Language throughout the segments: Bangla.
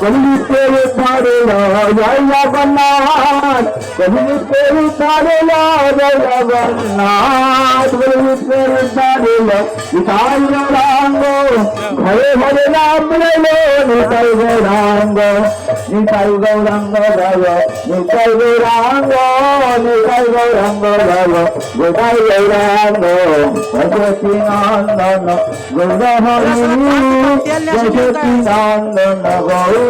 కొలిపేరు పాడేలాయవన్నాథ్ కొలిపేరు పాడేలాయవన్నాథ్ కొలిపేరు పాడేలా ఇతాయిరాంగో భయ భయ నామలో నితై గౌరాంగో నితై గౌరాంగో భవ నితై గౌరాంగో నితై గౌరాంగో భవ నితై గౌరాంగో భగవతి నాందన గౌరహరి భగవతి నాందన గౌర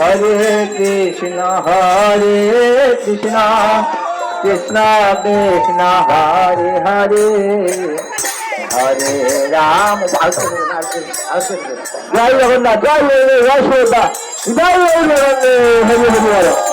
কৃষ্ণ, হরে কৃষ্ণ কৃষ্ণ কৃষ্ণ, হরে হরে। হরে রাম, জয় জগন্নাথ, জয় জয় জয় জয় জয় জয় জয় হরে হরে।